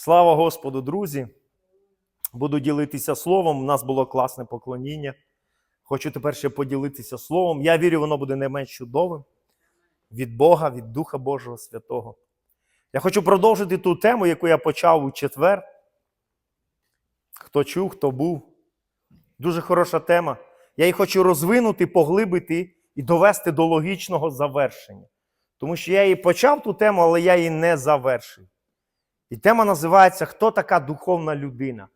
Слава Господу, друзі! Буду ділитися словом. У нас було класне поклоніння. Хочу тепер ще поділитися словом. Я вірю, воно буде не менш чудовим від Бога, від Духа Божого Святого. Я хочу продовжити ту тему, яку я почав у четвер. Хто чув, хто був. Дуже хороша тема. Я її хочу розвинути, поглибити і довести до логічного завершення. Тому що я її почав ту тему, але я її не завершив. І тема називається Хто така духовна людина?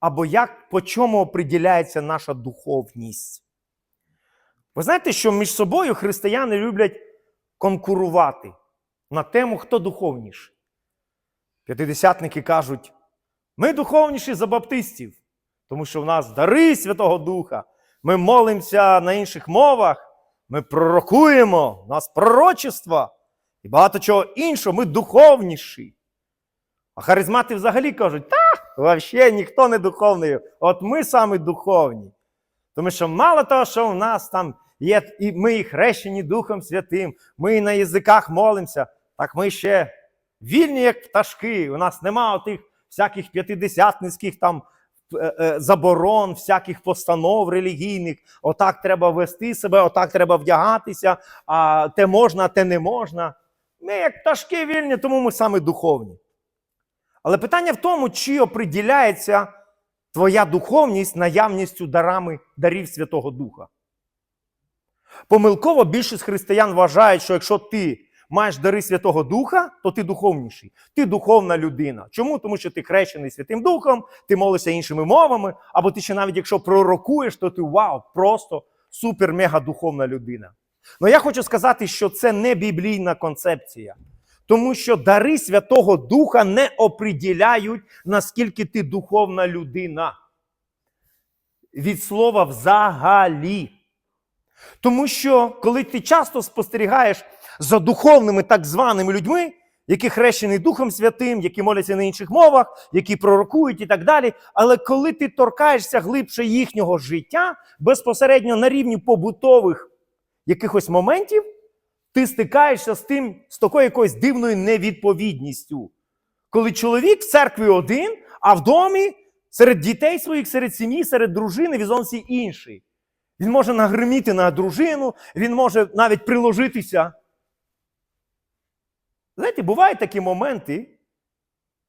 Або як по чому оприділяється наша духовність? Ви знаєте, що між собою християни люблять конкурувати на тему, хто духовніший. П'ятидесятники кажуть, ми духовніші за баптистів, тому що в нас дари Святого Духа, ми молимося на інших мовах, ми пророкуємо, у нас пророчество і багато чого іншого, ми духовніші. А харизмати взагалі кажуть, та, взагалі ніхто не духовний, от ми саме духовні. Тому що мало того, що у нас там є, і ми і хрещені Духом Святим, ми і на язиках молимося, так ми ще вільні, як пташки. У нас нема тих всяких п'ятидесятницьких там е, е, заборон, всяких постанов релігійних. Отак треба вести себе, отак треба вдягатися, а те можна, а те не можна. Ми як пташки вільні, тому ми саме духовні. Але питання в тому, чи оприділяється твоя духовність наявністю дарами дарів Святого Духа. Помилково більшість християн вважають, що якщо ти маєш дари Святого Духа, то ти духовніший. Ти духовна людина. Чому? Тому що ти хрещений Святим Духом, ти молишся іншими мовами, або ти ще навіть якщо пророкуєш, то ти вау, просто супер-мега духовна людина. Ну я хочу сказати, що це не біблійна концепція. Тому що дари Святого Духа не оприділяють, наскільки ти духовна людина. Від слова взагалі. Тому що, коли ти часто спостерігаєш за духовними так званими людьми, які хрещені Духом Святим, які моляться на інших мовах, які пророкують і так далі. Але коли ти торкаєшся глибше їхнього життя, безпосередньо на рівні побутових якихось моментів, ти стикаєшся з тим, з такою якоюсь дивною невідповідністю. Коли чоловік в церкві один, а в домі серед дітей своїх, серед сім'ї, серед дружини він всі інший. Він може нагриміти на дружину, він може навіть приложитися. Знаєте, бувають такі моменти,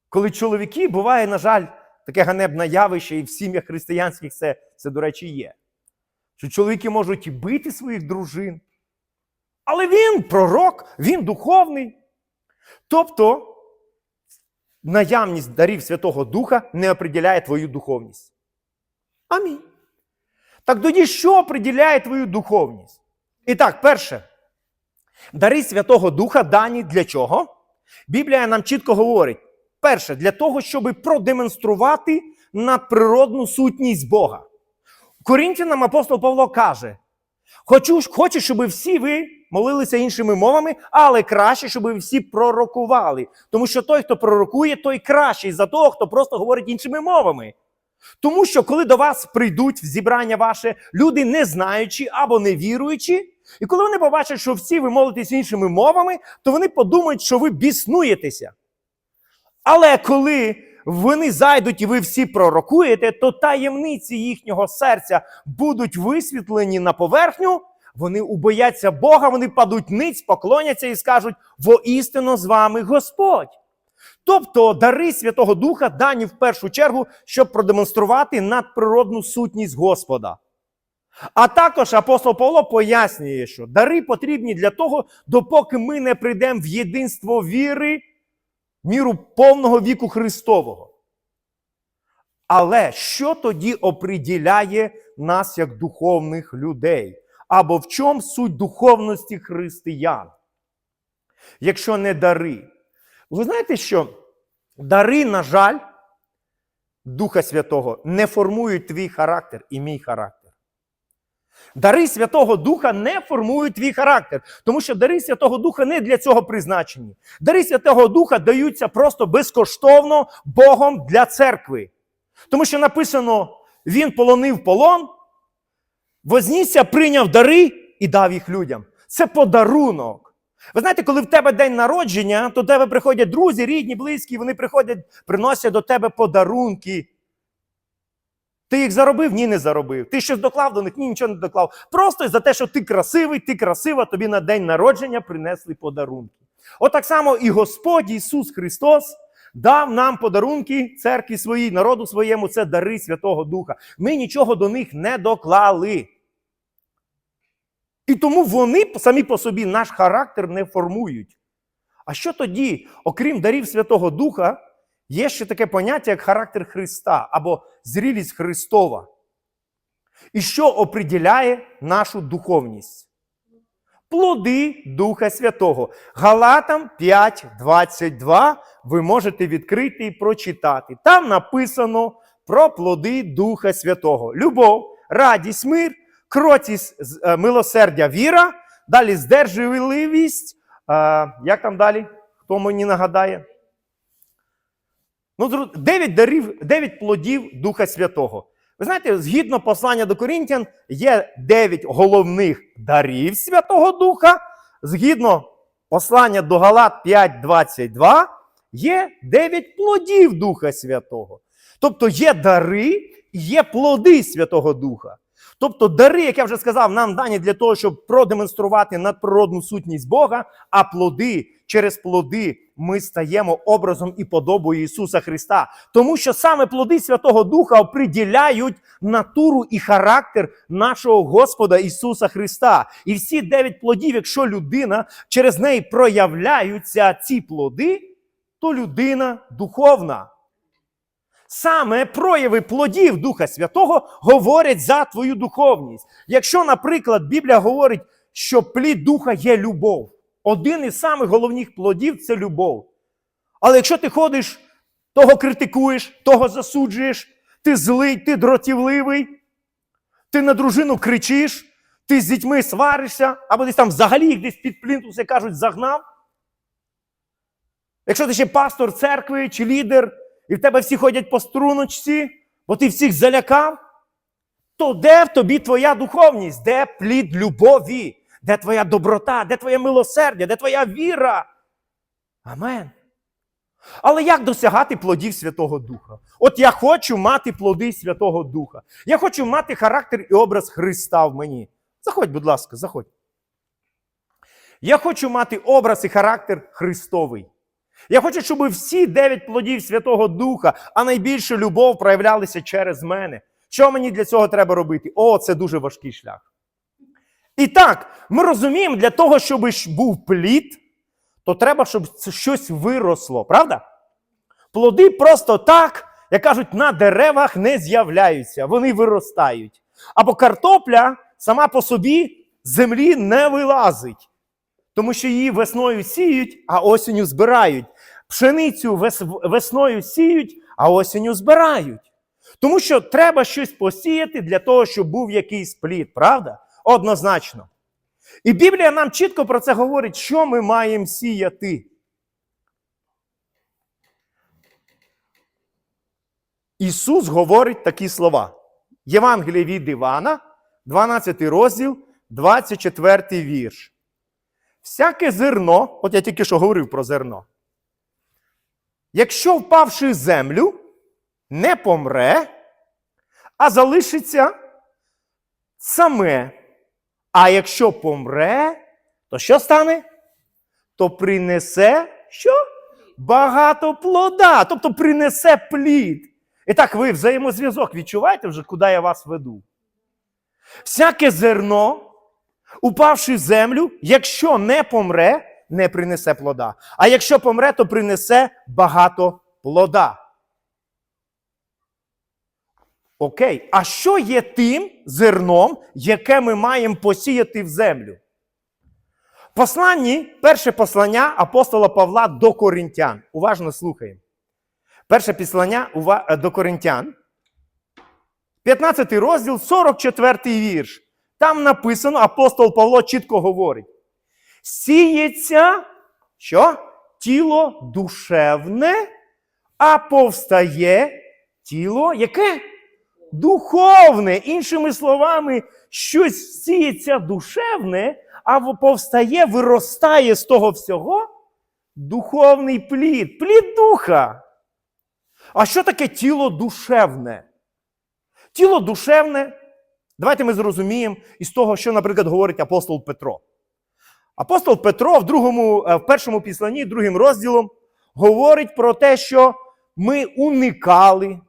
коли чоловіки, буває, на жаль, таке ганебне явище, і в сім'ях християнських це, це, до речі, є. Що чоловіки можуть і бити своїх дружин, але він пророк, він духовний. Тобто, наявність дарів Святого Духа не определяє твою духовність. Амінь. Так тоді що определяє твою духовність? І так, перше, дари Святого Духа дані для чого? Біблія нам чітко говорить: перше, для того, щоб продемонструвати надприродну сутність Бога. Корінтянам апостол Павло каже: Хочу, хочу, щоб всі ви молилися іншими мовами, але краще, щоб ви всі пророкували. Тому що той, хто пророкує, той кращий за того, хто просто говорить іншими мовами. Тому що, коли до вас прийдуть в зібрання ваше люди, не знаючи або не віруючи, і коли вони побачать, що всі ви молитесь іншими мовами, то вони подумають, що ви біснуєтеся. Але коли вони зайдуть і ви всі пророкуєте, то таємниці їхнього серця будуть висвітлені на поверхню, вони убояться Бога, вони падуть ниць, поклоняться і скажуть: воістину з вами Господь. Тобто дари Святого Духа дані в першу чергу, щоб продемонструвати надприродну сутність Господа. А також апостол Павло пояснює, що дари потрібні для того, допоки ми не прийдемо в єдинство віри, міру повного віку Христового. Але що тоді оприділяє нас як духовних людей? Або в чому суть духовності християн? Якщо не дари. Ви знаєте, що дари, на жаль, Духа Святого не формують твій характер і мій характер. Дари Святого Духа не формують твій характер, тому що дари Святого Духа не для цього призначені. Дари Святого Духа даються просто безкоштовно Богом для церкви. Тому що написано: Він полонив полон, вознісся, прийняв дари і дав їх людям. Це подарунок. Ви знаєте, коли в тебе день народження, то до тебе приходять друзі, рідні, близькі, вони приходять, приносять до тебе подарунки. Ти їх заробив? Ні, не заробив. Ти щось доклав до них? Ні, нічого не доклав. Просто за те, що ти красивий, ти красива, тобі на день народження принесли подарунки. От так само і Господь Ісус Христос дав нам подарунки церкві своїй, народу своєму, це дари Святого Духа. Ми нічого до них не доклали. І тому вони самі по собі наш характер не формують. А що тоді, окрім дарів Святого Духа, є ще таке поняття, як характер Христа або зрілість Христова? І що оприділяє нашу духовність? Плоди Духа Святого. Галатам 5.22 ви можете відкрити і прочитати. Там написано про плоди Духа Святого: любов, радість, мир, кротість, е, милосердя, віра, далі здержливість. Е, Як там далі? Хто мені нагадає? Ну, зру- дев'ять дарів, дев'ять плодів Духа Святого. Ви знаєте, згідно послання до Корінтян, є дев'ять головних дарів Святого Духа. Згідно послання до Галат 5.22, є дев'ять плодів Духа Святого. Тобто є дари і є плоди Святого Духа. Тобто дари, як я вже сказав, нам дані для того, щоб продемонструвати надприродну сутність Бога, а плоди через плоди ми стаємо образом і подобою Ісуса Христа. Тому що саме плоди Святого Духа оприділяють натуру і характер нашого Господа Ісуса Христа. І всі дев'ять плодів, якщо людина через неї проявляються ці плоди, то людина духовна. Саме прояви плодів Духа Святого говорять за твою духовність. Якщо, наприклад, Біблія говорить, що плід Духа є любов, один із самих головних плодів це любов. Але якщо ти ходиш, того критикуєш, того засуджуєш, ти злий, ти дротівливий, ти на дружину кричиш, ти з дітьми сваришся, або десь там взагалі їх десь під плінтус, як кажуть, загнав. Якщо ти ще пастор церкви чи лідер, і в тебе всі ходять по струночці, бо ти всіх залякав, то де в тобі твоя духовність? Де плід любові? Де твоя доброта, де твоє милосердя, де твоя віра? Амен. Але як досягати плодів Святого Духа? От я хочу мати плоди Святого Духа. Я хочу мати характер і образ Христа в мені. Заходь, будь ласка, заходь. Я хочу мати образ і характер Христовий. Я хочу, щоб всі дев'ять плодів Святого Духа, а найбільше любов проявлялися через мене. Що мені для цього треба робити? О, це дуже важкий шлях. І так, ми розуміємо, для того, щоб був плід, то треба, щоб щось виросло, правда? Плоди просто так, як кажуть, на деревах не з'являються, вони виростають. Або картопля сама по собі землі не вилазить, тому що її весною сіють, а осінню збирають. Пшеницю вес- весною сіють, а осінню збирають. Тому що треба щось посіяти для того, щоб був якийсь плід, правда? Однозначно. І Біблія нам чітко про це говорить, що ми маємо сіяти. Ісус говорить такі слова. Євангеліє від Івана, 12 розділ, 24 вірш. Всяке зерно, от я тільки що говорив про зерно. Якщо впавши в землю, не помре, а залишиться саме. А якщо помре, то що стане? То принесе що? Багато плода, тобто принесе плід. І так ви взаємозв'язок відчуваєте вже, куди я вас веду? Всяке зерно, упавши в землю, якщо не помре, не принесе плода. А якщо помре, то принесе багато плода. Окей, а що є тим зерном, яке ми маємо посіяти в землю? Посланні, перше послання апостола Павла до Коринтян. Уважно слухаємо. Перше післання ува- е, до Коринтян. 15 розділ, 44 вірш. Там написано, апостол Павло чітко говорить: сіється що? Тіло душевне, а повстає тіло яке? духовне. Іншими словами, щось сіється душевне, а повстає, виростає з того всього духовний плід, плід духа. А що таке тіло душевне? Тіло душевне, давайте ми зрозуміємо із того, що, наприклад, говорить апостол Петро. Апостол Петро в, другому, е, в першому післанні, другим розділом, говорить про те, що ми уникали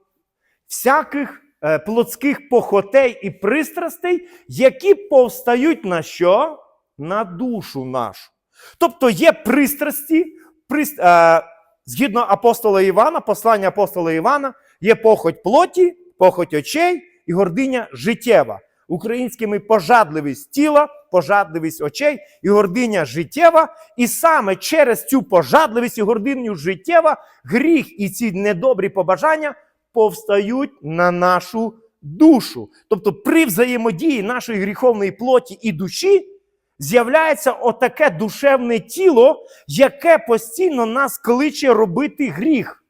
всяких е, плотських похотей і пристрастей, які повстають на що? На душу нашу. Тобто є пристрасті, прист, е, згідно апостола Івана, послання апостола Івана, є похоть плоті, похоть очей і гординя життєва. Українськими пожадливість тіла, пожадливість очей і гординя життєва. І саме через цю пожадливість і гординю життєва гріх і ці недобрі побажання повстають на нашу душу. Тобто, при взаємодії нашої гріховної плоті і душі з'являється отаке душевне тіло, яке постійно нас кличе робити гріх.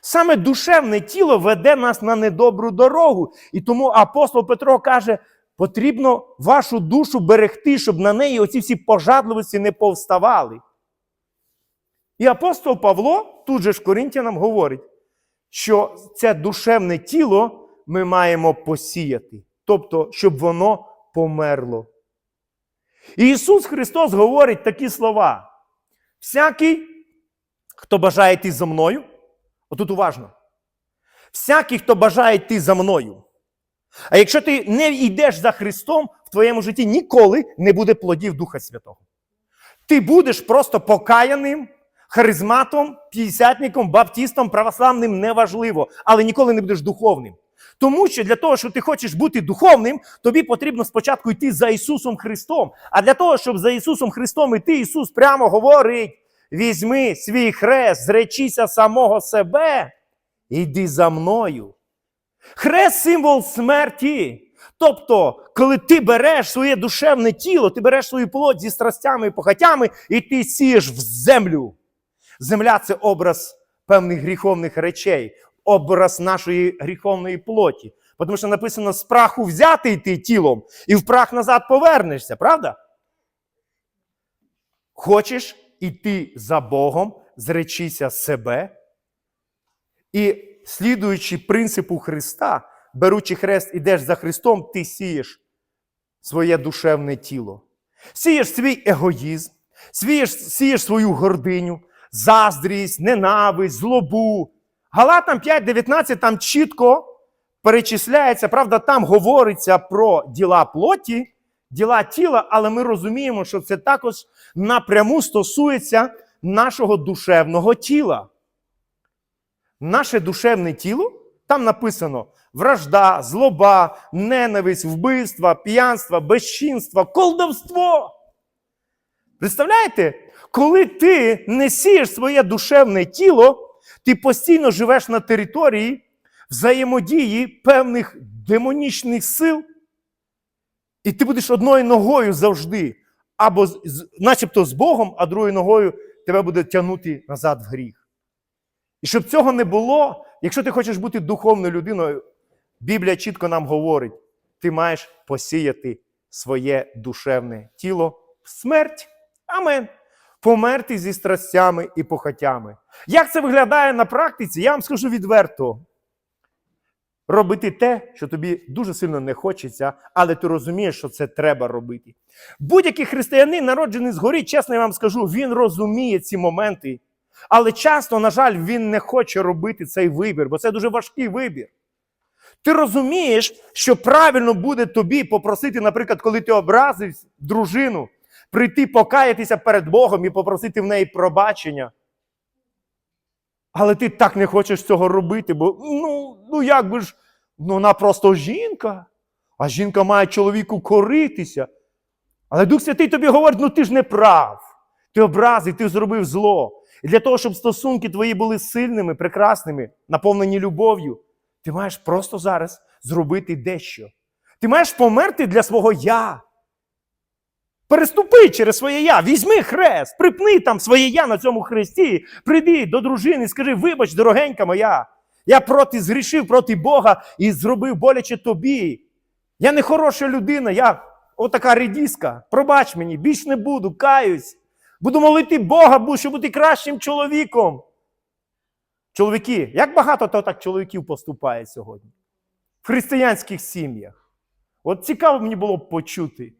Саме душевне тіло веде нас на недобру дорогу. І тому апостол Петро каже: потрібно вашу душу берегти, щоб на неї оці всі пожадливості не повставали. І апостол Павло тут же ж Коринтянам говорить, що це душевне тіло ми маємо посіяти, тобто, щоб воно померло. І Ісус Христос говорить такі слова: всякий, хто бажає йти за мною, отут уважно. Всякий, хто бажає йти за мною. А якщо ти не йдеш за Христом, в твоєму житті ніколи не буде плодів Духа Святого. Ти будеш просто покаяним, харизматом, п'ятдесятником, баптістом, православним неважливо, але ніколи не будеш духовним. Тому що для того, щоб ти хочеш бути духовним, тобі потрібно спочатку йти за Ісусом Христом. А для того, щоб за Ісусом Христом йти, Ісус прямо говорить: візьми свій хрест, зречися самого себе, і йди за мною. Хрест символ смерті. Тобто, коли ти береш своє душевне тіло, ти береш свою плоть зі страстями і похотями, і ти сієш в землю. Земля це образ певних гріховних речей, образ нашої гріховної плоті. Тому що написано: з праху взяти ти тілом, і в прах назад повернешся, правда? Хочеш іти за Богом, зречися себе. І слідуючи принципу Христа, беручи хрест, ідеш за Христом, ти сієш своє душевне тіло. Сієш свій егоїзм, сієш, сієш свою гординю, заздрість, ненависть, злобу. Галатам 5.19 там чітко перечисляється, правда, там говориться про діла плоті, діла тіла, але ми розуміємо, що це також напряму стосується нашого душевного тіла. Наше душевне тіло, там написано вражда, злоба, ненависть, вбивство, п'янство, безчинство, колдовство. Представляєте, коли ти не сієш своє душевне тіло, ти постійно живеш на території взаємодії певних демонічних сил, і ти будеш одною ногою завжди, або начебто з Богом, а другою ногою тебе буде тягнути назад в гріх. І щоб цього не було, якщо ти хочеш бути духовною людиною, Біблія чітко нам говорить: ти маєш посіяти своє душевне тіло в смерть. Амен. Померти зі страстями і похотями. Як це виглядає на практиці, я вам скажу відверто. Робити те, що тобі дуже сильно не хочеться, але ти розумієш, що це треба робити. Будь-який християнин, народжений згорі, чесно я вам скажу, він розуміє ці моменти. Але часто, на жаль, він не хоче робити цей вибір, бо це дуже важкий вибір. Ти розумієш, що правильно буде тобі попросити, наприклад, коли ти образив дружину, прийти покаятися перед Богом і попросити в неї пробачення. Але ти так не хочеш цього робити, бо ну, ну як би ж, ну вона просто жінка, а жінка має чоловіку коритися. Але Дух Святий тобі говорить: ну ти ж не прав. Ти образив, ти зробив зло. І для того, щоб стосунки твої були сильними, прекрасними, наповнені любов'ю, ти маєш просто зараз зробити дещо. Ти маєш померти для свого я. Переступи через своє я, візьми хрест, припни там своє я на цьому хресті, прийди до дружини, скажи, вибач, дорогенька моя, Я проти згрішив проти Бога і зробив боляче тобі. Я не хороша людина, я отака редіска. Пробач мені, більш не буду, каюсь. Буду молити Бога, щоб бути кращим чоловіком. Чоловіки, як багато то так чоловіків поступає сьогодні в християнських сім'ях. От цікаво мені було б почути.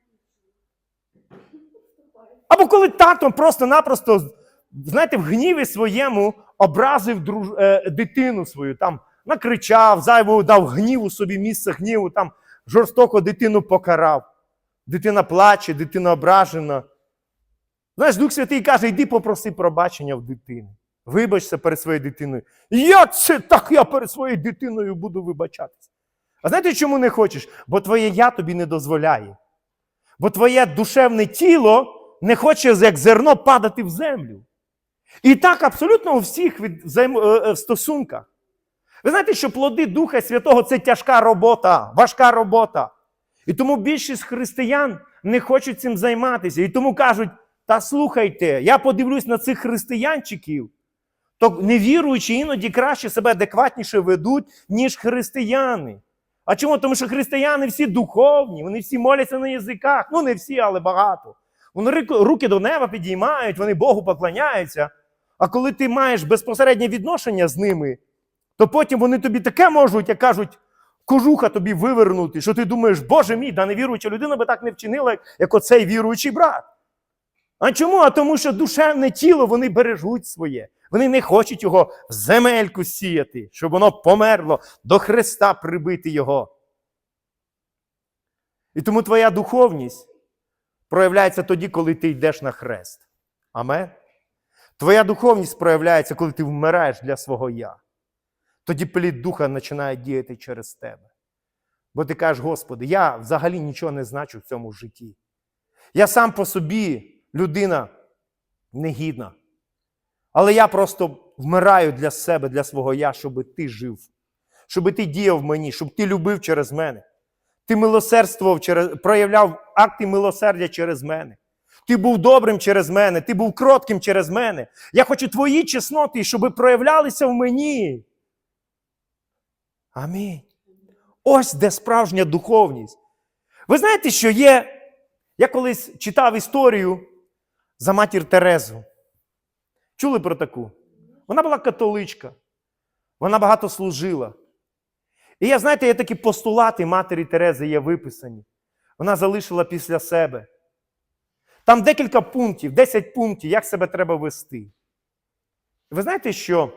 Або коли тато просто-напросто, знаєте, в гніві своєму образив друж... е, дитину свою, там накричав, зайву дав гніву собі місце гніву, там жорстоко дитину покарав. Дитина плаче, дитина ображена. Знаєш, Дух Святий каже, йди попроси пробачення в дитини. Вибачся перед своєю дитиною. Як це так я перед своєю дитиною буду вибачатися? А знаєте, чому не хочеш? Бо твоє я тобі не дозволяє. Бо твоє душевне тіло не хоче, як зерно, падати в землю. І так абсолютно у всіх від е, е, стосунках. Ви знаєте, що плоди Духа Святого це тяжка робота, важка робота. І тому більшість християн не хочуть цим займатися. І тому кажуть: та слухайте, я подивлюсь на цих християнчиків, то невіруючі іноді краще себе адекватніше ведуть, ніж християни. А чому? Тому що християни всі духовні, вони всі моляться на язиках. Ну, не всі, але багато. Вони руки до неба підіймають, вони Богу поклоняються. А коли ти маєш безпосереднє відношення з ними, то потім вони тобі таке можуть, як кажуть, кожуха тобі вивернути, що ти думаєш, Боже мій, да невіруюча людина би так не вчинила, як- оцей віруючий брат. А чому? А тому, що душевне тіло вони бережуть своє. Вони не хочуть його в земельку сіяти, щоб воно померло, до Христа прибити його. І тому твоя духовність проявляється тоді, коли ти йдеш на хрест. Амен. Твоя духовність проявляється, коли ти вмираєш для свого я. Тоді плід духа починає діяти через тебе. Бо ти кажеш, Господи, я взагалі нічого не значу в цьому житті. Я сам по собі людина негідна. Але я просто вмираю для себе, для свого я, щоб ти жив, щоб ти діяв мені, щоб ти любив через мене. Ти милосердствував через, проявляв акти милосердя через мене. Ти був добрим через мене, ти був кротким через мене. Я хочу твої чесноти, щоб проявлялися в мені. Амінь. Ось де справжня духовність. Ви знаєте, що є. Я колись читав історію за матір Терезу. Чули про таку? Вона була католичка. Вона багато служила. І я, знаєте, є такі постулати матері Терези є виписані. Вона залишила після себе. Там декілька пунктів, 10 пунктів, як себе треба вести. Ви знаєте, що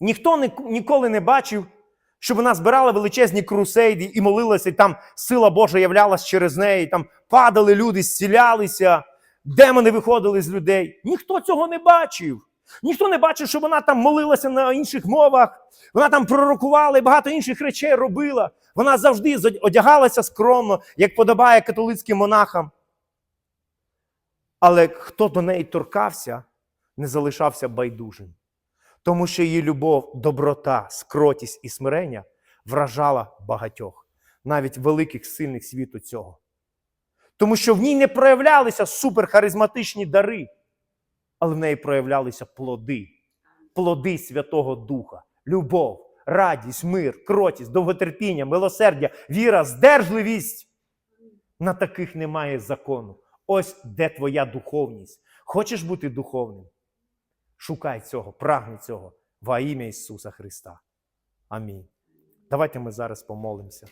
ніхто ні- ніколи не бачив, щоб вона збирала величезні крусейди і молилася, і там сила Божа являлась через неї, там падали люди, зцілялися, демони виходили з людей. Ніхто цього не бачив. Ніхто не бачив, що вона там молилася на інших мовах, вона там пророкувала і багато інших речей робила. Вона завжди одягалася скромно, як подобає католицьким монахам. Але хто до неї торкався, не залишався байдужим. Тому що її любов, доброта, скротість і смирення вражала багатьох, навіть великих сильних світу цього. Тому що в ній не проявлялися суперхаризматичні дари, але в неї проявлялися плоди, плоди Святого Духа, любов, радість, мир, кротість, довготерпіння, милосердя, віра, здержливість. На таких немає закону. Ось де твоя духовність. Хочеш бути духовним? Шукай цього, прагни цього во ім'я Ісуса Христа. Амінь. Давайте ми зараз помолимося.